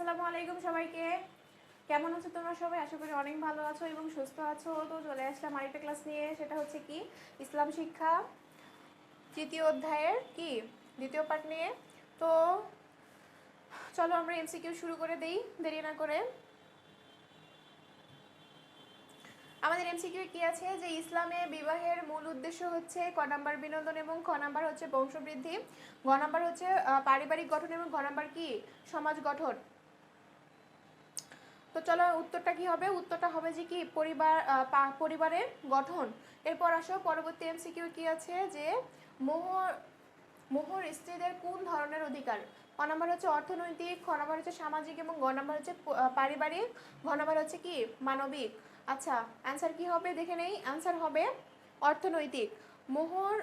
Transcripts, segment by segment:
আসসালামু আলাইকুম সবাইকে। কেমন আছো তোমরা সবাই? আশা করি অনেক ভালো আছো এবং সুস্থ আছো। তো চলে আসলাম আরেকটা ক্লাস নিয়ে, সেটা হচ্ছে কি? ইসলাম শিক্ষা, তৃতীয় অধ্যায়ের কি? দ্বিতীয় পার্ট নিয়ে। তো চলো আমরা এমসিকিউ শুরু করে দেই, দেরি না করে। আমাদের এমসিকিউ কি আছে? যে ইসলামে বিবাহের মূল উদ্দেশ্য হচ্ছে ক নাম্বার বিনোদন এবং খ নাম্বার হচ্ছে বংশবৃদ্ধি। গ নাম্বার হচ্ছে পারিবারিক গঠন এবং ঘ নাম্বার কি? সমাজ গঠন। তো চলো উত্তরটা কি হবে? উত্তরটা হবে যে কি পরিবার পরিবারের গঠন। এরপর আসো, পরবর্তী এমসিকিউ কি আছে? যে মোহর মোহর স্ত্রীদের কোন ধরনের অধিকার? ক নাম্বার হচ্ছে অর্থনৈতিক, খ নাম্বার হচ্ছে সামাজিক এবং গ নাম্বার হচ্ছে পারিবারিক, ঘ নাম্বার হচ্ছে কি? মানবিক। আচ্ছা অ্যান্সার কি হবে? দেখে নেই। অ্যান্সার হবে অর্থনৈতিক। মোহর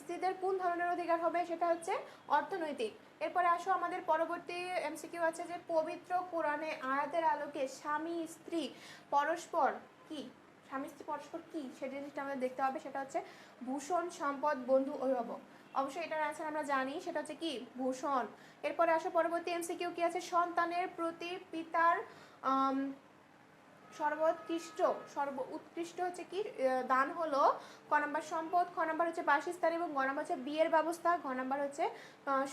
স্ত্রীদের কোন ধরনের অধিকার হবে? সেটা হচ্ছে অর্থনৈতিক। এরপরে আসো, আমাদের পরবর্তী এমসিকিউ আছে যে পবিত্র কোরআনে আয়াতের আলোকে স্বামী, স্ত্রী, পরস্পর কি? স্বামী, স্ত্রী, পরস্পর কি? সেটা জিনিসটা আমাদের দেখতে হবে, সেটা হচ্ছে ভূষণ, সম্পদ, বন্ধু, অভিভাবক। অবশ্যই এটার অ্যান্সার আমরা জানি, সেটা হচ্ছে কি? ভূষণ। এরপরে আসো, পরবর্তী এমসিকিউ কি আছে? সন্তানের প্রতি পিতার সর্বোৎকৃষ্ট সর্ব উৎকৃষ্ট হচ্ছে কি? দান হলো ক নাম্বার সম্পদ, খ নাম্বার হচ্ছে বাসস্থান এবং গ নাম্বার হচ্ছে বিয়ের ব্যবস্থা ঘ নাম্বার হচ্ছে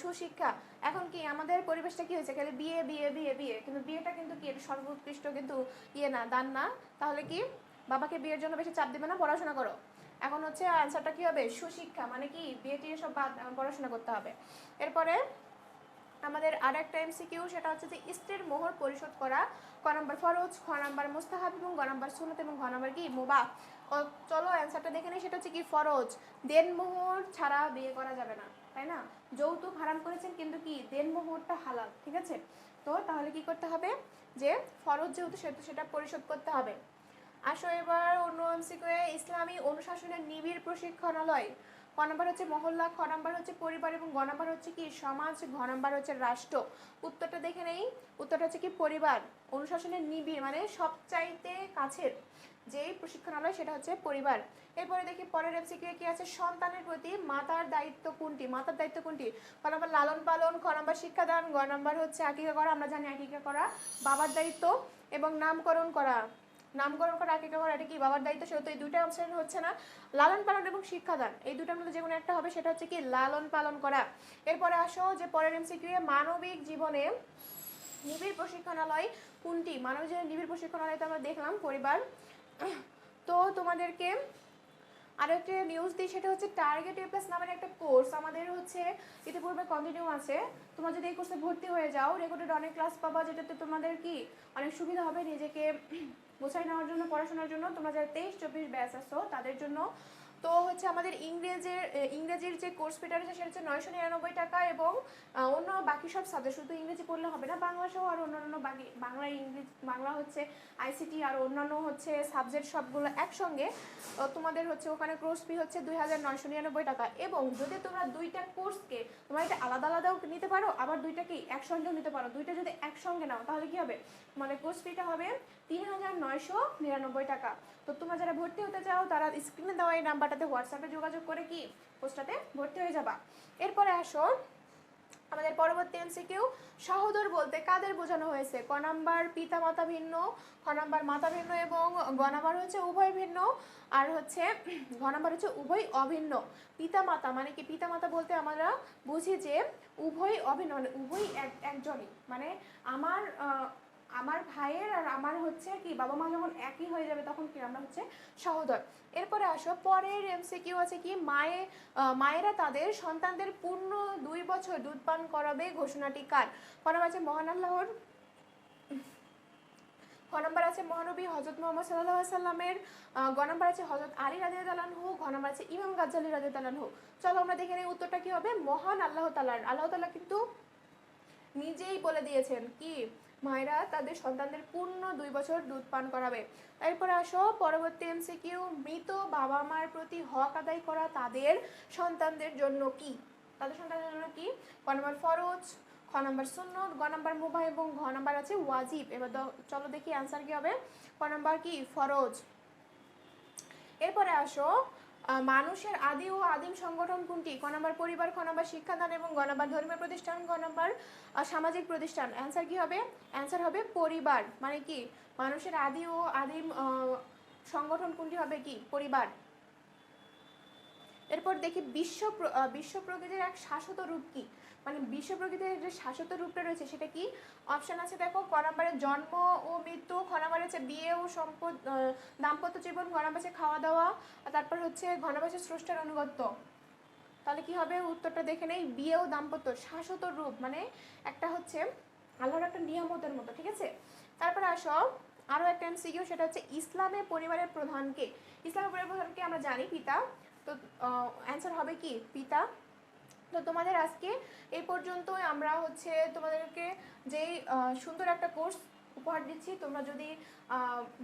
সুশিক্ষা। এখন কি আমাদের পরিবেশটা কি হয়েছে? খালি বিয়ে বিয়ে বিয়ে বিয়ে। কিন্তু বিয়েটা কিন্তু কি? সর্বোৎকৃষ্ট কিন্তু ইয়ে না, দান না। তাহলে কি? বাবাকে বিয়ের জন্য বেশি চাপ দিবে না? পড়াশোনা করো। এখন হচ্ছে আনসারটা কি হবে? সুশিক্ষা। মানে কি? বিয়ে টিয়ে সব পড়াশোনা করতে হবে। এরপরে আমাদের আর একটা এমসিকিউ সেটা হচ্ছে যে স্ত্রীর মোহর পরিশোধ করা, ক নাম্বার ফরজ, খ নাম্বার মুস্তাহাব এবং গ নাম্বার সুনত এবং ঘ নাম্বার কি, মোবা। চলো অ্যান্সারটা দেখে নিই, সেটা হচ্ছে কি ফরজ। দেন মোহর ছাড়া বিয়ে করা যাবে না, তাই না? যৌতুক হারাম করেছেন কিন্তু কি, দেন মোহরটা হালাল, ঠিক আছে? তো তাহলে কি করতে হবে? যে ফরজ যেহেতু সেহেতু সেটা পরিশোধ করতে হবে। আসো এবার অন্য এমসিকিউ ইসলামী অনুশাসনের নিবিড় প্রশিক্ষণালয়। ক নাম্বার হচ্ছে মহল্লা, খ নাম্বার হচ্ছে পরিবার এবং গ নাম্বার হচ্ছে কি সমাজ, ঘ নাম্বার হচ্ছে রাষ্ট্র। উত্তরটা দেখে নেই। উত্তরটা হচ্ছে কি পরিবার। অনুশাসনের নিবিড় মানে সবচাইতে কাছের যেই প্রশিক্ষণালয় সেটা হচ্ছে পরিবার। এরপরে দেখি পরের এমসিকিউ কি আছে? সন্তানের প্রতি মাতার দায়িত্ব কোনটি? মাতার দায়িত্ব কোনটি? ক নাম্বার লালন পালন, খ নাম্বার শিক্ষাদান, গ নাম্বার হচ্ছে আকিকা করা। আমরা জানি আকিকা করা, বাবার দায়িত্ব এবং নামকরণ করা। নামকরণ করা আকিকা করা এটা কি বাবার দায়িত্ব? সেহেতু এই দুইটা অপশন হচ্ছে না। লালন পালন এবং শিক্ষাদান, এই দুটার মধ্যে যে কোনো একটা হবে, সেটা হচ্ছে কি লালন পালন করা। এরপরে আসো যে পরের এমসিকিউ মানবিক জীবনে নিবিড় প্রশিক্ষণালয় কোনটি? মানব জীবনের নিবিড় প্রশিক্ষণালয় তো আমরা দেখলাম পরিবার। তো তোমাদেরকে আরেকটা নিউজ দিই, সেটা হচ্ছে টার্গেট এ প্লাস নামের একটা কোর্স আমাদের হচ্ছে ইতিপূর্বে কন্টিনিউ আছে। তোমরা যদি এই কোর্সে ভর্তি হয়ে যাও রেকর্ডেড অনেক ক্লাস পাবা, যেটাতে তোমাদের কি অনেক সুবিধা হবে নিজেকে গোছাই নেওয়ার জন্য পড়াশোনার জন্য তোমরা যারা তেইশ চব্বিশ ব্যাচ আসো তাদের জন্য তো হচ্ছে আমাদের ইংরেজের ইংরেজির যে কোর্স ফিটার আছে সেটা হচ্ছে নয়শো নিরানব্বই টাকা এবং অন্য বাকি সব সাবজেক্ট শুধু ইংরেজি পড়লে হবে না, বাংলা সহ আর অন্যান্য বাকি, বাংলা, ইংরেজি, বাংলা হচ্ছে আইসিটি আর অন্যান্য হচ্ছে সাবজেক্ট সবগুলো একসঙ্গে তোমাদের হচ্ছে ওখানে কোর্স ফি হচ্ছে দুই হাজার নয়শো নিরানব্বই টাকা এবং যদি তোমরা দুইটা কোর্সকে তোমরা এটা আলাদা আলাদাও নিতে পারো, আবার দুইটা কি একসঙ্গেও নিতে পারো, দুইটা যদি একসঙ্গে নাও, তাহলে কি হবে? মানে কোর্স ফিটা হবে তিন হাজার নয়শো নিরানব্বই টাকা। তো তোমরা যারা ভর্তি হতে চাও, তারা স্ক্রিনে দেওয়া এই নাম্বারটাতে হোয়াটসঅ্যাপে যোগাযোগ করে কি কোর্সটাতে ভর্তি হয়ে যাবা। এরপরে আসো, আমাদের পরবর্তী এমসিকিউ, সহোদর বলতে কাদের বোঝানো হয়েছে? ক নাম্বার পিতা মাতা ভিন্ন, খ নাম্বার মাতা ভিন্ন এবং গ নাম্বার হচ্ছে উভয় ভিন্ন, আর হচ্ছে ঘ নাম্বার হচ্ছে উভয় অভিন্ন। পিতা মাতা মানে কি? পিতা মাতা বলতে আমরা বুঝি যে উভয় অভিন্ন মানে উভয় এক একজনই মানে আমার আমার ভাইয়ের আর আমার হচ্ছে কি, বাবা মা যখন একই হয়ে যাবে তখন কি, আমরা হচ্ছে সহোদর। এরপরে আসো, পরের এমসিকিউ আছে কি, মায়ে মায়েরা তাদের সন্তানদের পূর্ণ দুই বছর দুধ পান করাবে, ঘোষণাটি কার? ক আছে মহান আল্লাহর, ক নাম্বার আছে মহানবী হজরত মোহাম্মদ সাল্লাহ সাল্লামের গ নাম্বার আছে হজরত আলী রাজে তালানহু ঘ নাম্বার আছে ইমাম গাজ্জালি রাজে তালানহু চলো আমরা দেখে নিই উত্তরটা কি হবে? মহান আল্লাহ তালার আল্লাহ তালা কিন্তু নিজেই বলে দিয়েছেন কি মায়েরা তাদের সন্তানদের পূর্ণ দুই বছর দুধ পান করাবে। এরপরে আসো, পরবর্তী এমসিকিউ, মৃত বাবা মার প্রতি হক আদায় করা তাদের সন্তানদের জন্য কি? তাদের সন্তানদের জন্য কি? ক নম্বর ফরজ, খ নম্বর সুন্নত, গ নাম্বার মুবাহ এবং ঘ নাম্বার আছে ওয়াজিব। এবার চলো দেখি অ্যান্সার কি হবে। ক নাম্বার কি? ফরজ। এরপরে আসো মানুষের আদি ও আদিম সংগঠন কোনটি? ক নাম্বার পরিবার, খ নাম্বার শিক্ষাদান এবং গ নাম্বার ধর্মীয় প্রতিষ্ঠান, গ নম্বর সামাজিক প্রতিষ্ঠান? অ্যান্সার কি হবে? অ্যান্সার হবে পরিবার। মানে কি? মানুষের আদি ও আদিম সংগঠন কোনটি হবে কি? পরিবার। এরপর দেখি বিশ্ব বিশ্ব প্রকৃতির এক শাশ্বত রূপ কি? মানে বিশ্ব প্রকৃতির যে শাশ্বত রূপটা রয়েছে, সেটা কি? অপশন আছে দেখো, ক নাম্বারে জন্ম ও মৃত্যু, খ নাম্বারে হচ্ছে বিয়ে ও সম্পদ দাম্পত্য জীবন ঘ নাম্বার খাওয়া দাওয়া তারপর হচ্ছে ঘ নাম্বার স্রষ্টার অনুগত্য তাহলে কি হবে? উত্তরটা দেখে নেই। বিয়ে ও দাম্পত্য শাশ্বত রূপ মানে একটা হচ্ছে আল্লাহর একটা নিয়ামতের মতো, ঠিক আছে? তারপরে আসো আরও একটা এমসিকিউ সেটা হচ্ছে ইসলামে পরিবারের প্রধানকে ইসলামের পরিবারের প্রধানকে আমরা জানি, পিতা। তো অ্যান্সার হবে কি? পিতা। তো তোমাদের আজকে এই পর্যন্তই আমরা হচ্ছে তোমাদেরকে যেই সুন্দর একটা কোর্স উপহার দিচ্ছি, তোমরা যদি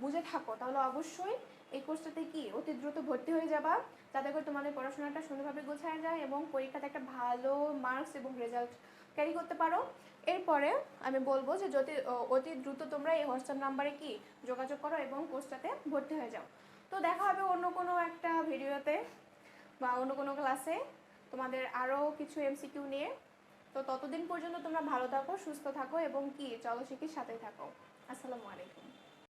বুঝে থাকো, তাহলে অবশ্যই এই কোর্সটাতে কি? অতি দ্রুত ভর্তি হয়ে যাবা, যাতে করে তোমাদের পড়াশোনাটা সুন্দরভাবে গোছায় যায় এবং পরীক্ষাতে একটা ভালো মার্কস এবং রেজাল্ট ক্যারি করতে পারো। এরপরে আমি বলব যে যদি অতি দ্রুত তোমরা এই হোয়াটসঅ্যাপ নাম্বারে কি যোগাযোগ করো এবং কোর্সটাতে ভর্তি হয়ে যাও। তো দেখা হবে অন্য কোনো বা অন্য কোনো ক্লাসে তোমাদের আরও কিছু এমসিকিউ নিয়ে। তো ততদিন পর্যন্ত তোমরা ভালো থাকো, সুস্থ থাকো এবং কি চলো শিখির সাথে থাকো। আসসালামু আলাইকুম।